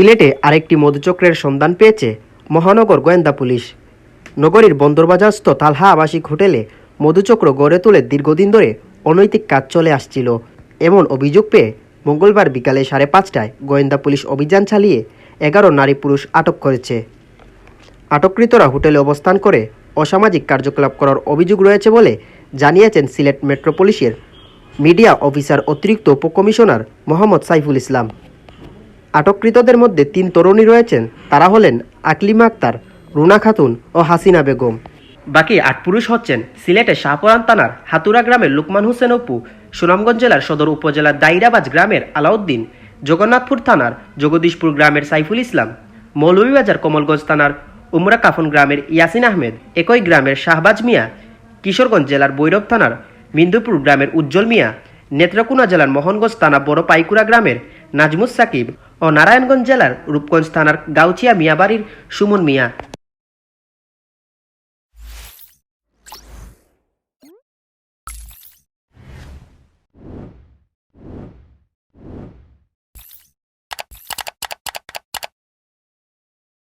সিলেটে আরেকটি মধুচক্রের সন্ধান পেয়েছে মহানগর গোয়েন্দা পুলিশ। নগরীর বন্দরবাজারস্থ তালহা আবাসিক হোটেলে মধুচক্র গড়ে তুলে দীর্ঘদিন ধরে অনৈতিক কাজ চলে আসছিল। এমন অভিযোগ পেয়ে মঙ্গলবার বিকালে সাড়ে পাঁচটায় গোয়েন্দা পুলিশ অভিযান চালিয়ে এগারো নারী পুরুষ আটক করেছে। আটককৃতরা হোটেলে অবস্থান করে অসামাজিক কার্যকলাপ করার অভিযোগ রয়েছে বলে জানিয়েছেন সিলেট মেট্রোপলিসের মিডিয়া অফিসার অতিরিক্ত উপকমিশনার মোহাম্মদ সাইফুল ইসলাম। আটককৃতদের মধ্যে তিন তরুণী রয়েছেন। তারা হলেন আকলিমা আক্তার, রুনা খাতুন ও হাসিনা বেগম। বাকি আট পুরুষ হচ্ছেন সিলেটের শাহপুরান থানার হাতুরা গ্রামের লুকমান হোসেন অপু, সুনামগঞ্জ জেলার সদর উপজেলার দাইরাবাজ গ্রামের আলাউদ্দিন, জগন্নাথপুর থানার জগদীশপুর গ্রামের সাইফুল ইসলাম, মৌলভীবাজার কমলগঞ্জ থানার উমরা কাফন গ্রামের ইয়াসিন আহমেদ, একই গ্রামের শাহবাজ মিয়া, কিশোরগঞ্জ জেলার বৈরব থানার মিন্দুপুর গ্রামের উজ্জ্বল মিয়া, নেত্রকোনা জেলার মোহনগঞ্জ থানা বড় পাইকুড়া গ্রামের নাজমুস সাকিব ও নারায়ণগঞ্জ জেলার রূপগঞ্জ থানার গাউচিয়া মিয়াবাড়ির সুমন মিয়া।